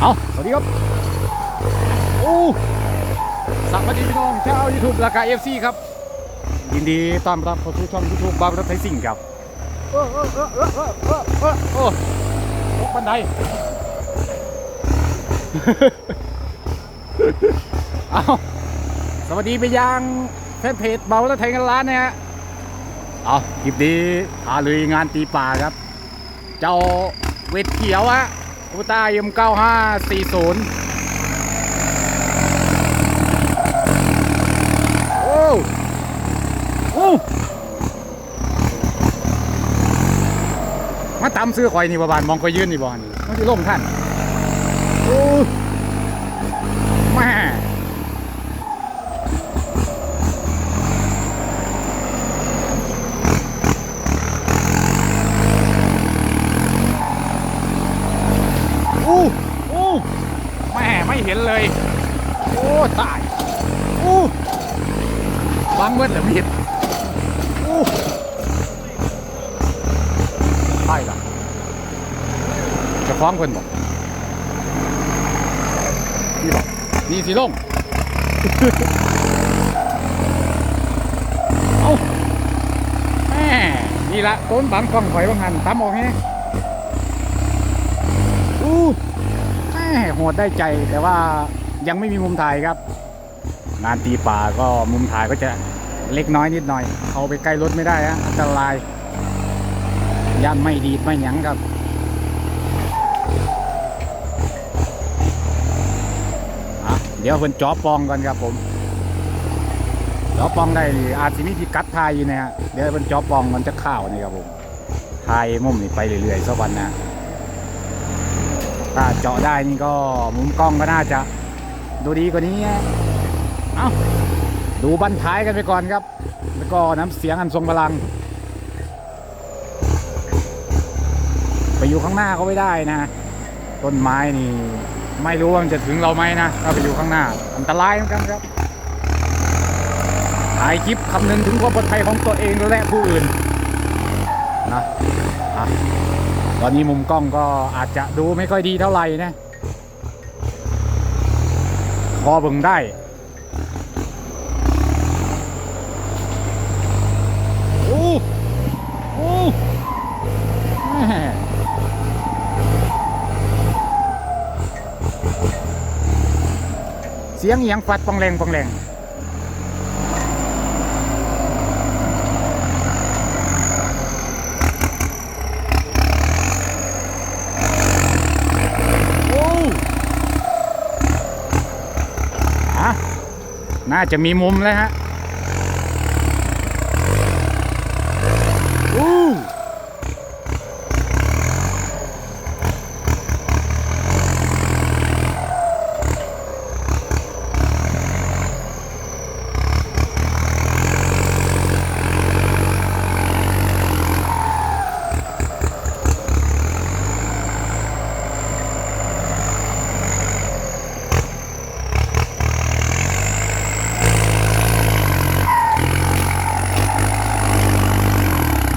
เอาสวัสดีครับโอ้สวัสดีพี่น้องชาวยูทูบราคาเอฟซีครับ ยินดีต้อนรับเข้าสู่ช่องยูทูบบาร์รถไทยซิ่งครับโอ้โอ้โอ้โอ้โอ้โอ้โอ้บันไดเอาสวัสดีไปยังแฟนเพจเบาแล้วไทยกันล้านเนะฮะเอาคลิปนี้พาลุยงานตีป่าครับ เจ้าเวทเขียวอะ คูต้าเอ็มเก้าห้าสี่ศูนย์โอ้โอ้มาตำซื้อข่อยนี่บ่บานมองข่อยยืนนี่บ่นี่มันจะล่มท่านโอ้แม่โอ้โอ้แม่ ไม่เห็นเลย โอ้ตายโอ้บังเบิดเหรือมิดโอ้ใช่ละจะคล้องเพิ่นบอกนี่บอกนี่สิลงเอาแม่นี่ละต้นบังกล้องข่อยบางหันตามออกแฮะอู้ โหดได้ใจแต่ว่ายังไม่มีมุมถ่ายครับ งานตีป่าก็มุมถ่ายก็จะเล็กน้อยนิดหน่อย เขาไปใกล้รถไม่ได้ฮะอันตรายย่านไม่ดีดไม่หยั้งครับเดี๋ยวเพิ่นจอปองก่อนครับผมจอปองได้อาจสิมีที่กัดทายอยู่นะฮะเดี๋ยวเพิ่นจอปองมันจะข้าวนี่ครับผมทายมุมนี่ไปเรื่อยๆสักวันนะ ถ้าเจาะได้นี่ก็มุมกล้องก็น่าจะดูดีกว่านี้เอ้าดูบันท้ายกันไปก่อนครับ แล้วก็น้ำเสียงอันทรงพลัง ไปอยู่ข้างหน้าก็ไม่ได้นะ ต้นไม้นี่ไม่รู้ว่ามันจะถึงเราไหมนะถ้าไปอยู่ข้างหน้า อันตรายเหมือนกันครับถ่ายคลิปคำนึงถึงความปลอดภัยของตัวเองและผู้อื่นนะอะ ตอนนี้มุมกล้องก็อาจจะดูไม่ค่อยดีเท่าไหร่นะพอเบิ่งได้โอ้โอ้เสียงเอียงฟัดปองแรงปองแรงโอ้อะ น่าจะมีมุมแล้วฮะอู้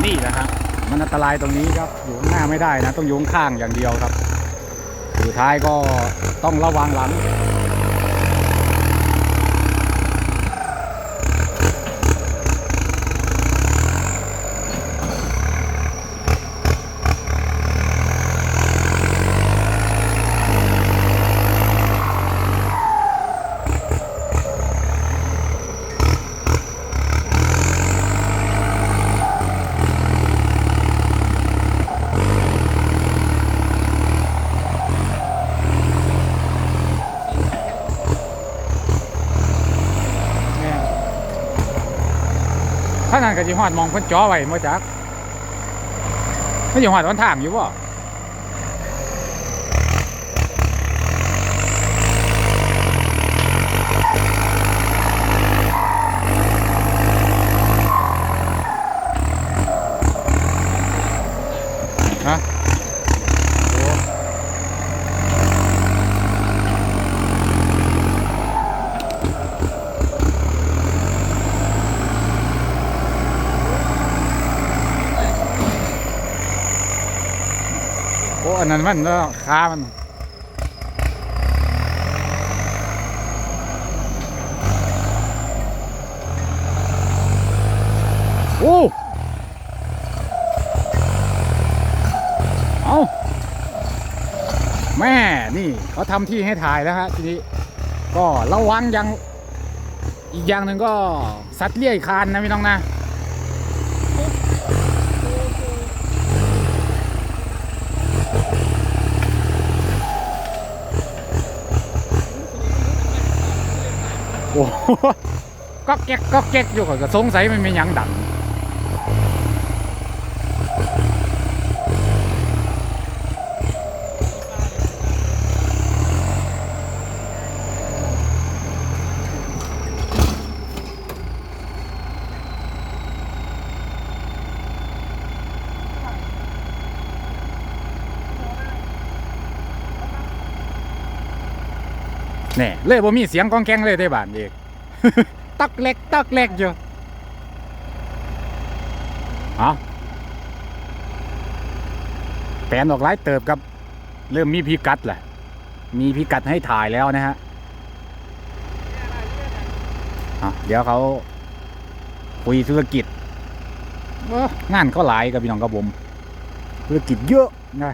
นี่แหละฮะ มันอันตรายตรงนี้ครับอยู่หน้าไม่ได้นะ ต้องอยู่ข้างอย่างเดียวครับ สุดท้ายก็ต้องระวังหลัง ก็จิฮอดมองเพิ่นจ่อไว้มาจักไม่อยู่ฮอดวันทางอยู่บ่ อันนั้นมันแล้ขามันโอ้แม่นี่เขาทำที่ให้ถ่ายแล้วฮะทีนี้ ก็ระวังอย่างอีกอย่างหนึ่งก็สัตว์เลี้ยงคานนะพี่น้องนะ โอ้ก็แก๊กก็แก๊กอยู่ก็สงสัยมันมีหยังดัง น่เลยบ่มีเสียงกองแกงเลยได้บานเอกตักเล็กตักเล็กอยู่เอแปลนออกไลายเติบกับเริ่มมีพิกัดแหละมีพิกัดให้ถ่ายแล้วนะฮะอะเดี๋ยวเขาคุยธุรกิจงานเขาหลายกับพี่น้องกับผมธุรกิจเยอะนะ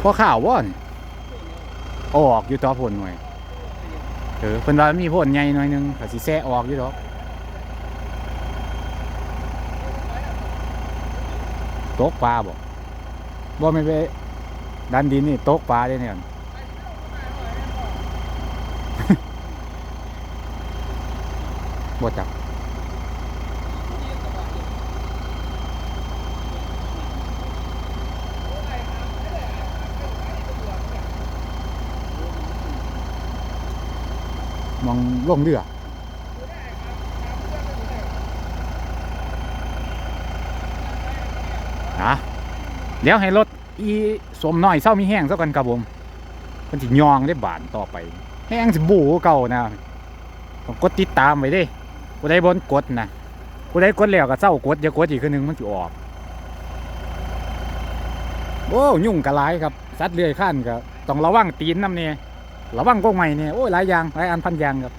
พ่อข่าวว่านี่เออกอยู่ต่อผลหน่อยเออเพิ่นว่ามีผลใหญ่หน่อยนึงก็สิแซะออกอยู่ดอกตกปลาบ่บ่ไม่ไปดันดินนี่ตกปลาได้เนี่ยบ่จับ มองลงเรือนะเดี๋ยวให้รถอีสมน้อยเศร้ามีแห้งซะกันครับผมมันสิยองได้บานต่อไปแห้งสิบูเก่านะต้องกดติดตามไว้ดิผู้ใดบนกดนะผู้ใดกดแล้วก็เศร้ากดอย่ากดอีกคือหนึงมันสิออกโอ้ยุ่งกะหลายครับสัตว์เลื้อยข้านก็ต้องระวังตีนน้ำเนี่ย ระวังกงใหม่เนี่ยโอ้ยหลายอย่างหลายอันพันอย่างครับ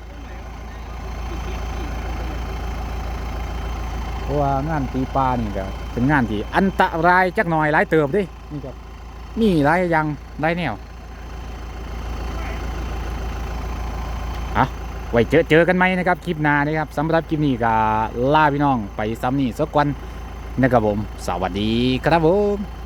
เพราะว่างานตีปลานี่ก็เป็นงานที่อันตรายจักหน่อยหลายเติบดินี่ครับนี่หลายอย่างหลายแนวอะไว้เจอเจอกันไหมนะครับคลิปหน้านะครับสำหรับคลิปนี้ก็ล่าพี่น้องไปซ้ำนี่สักวันนะครับผม สวัสดีครับผม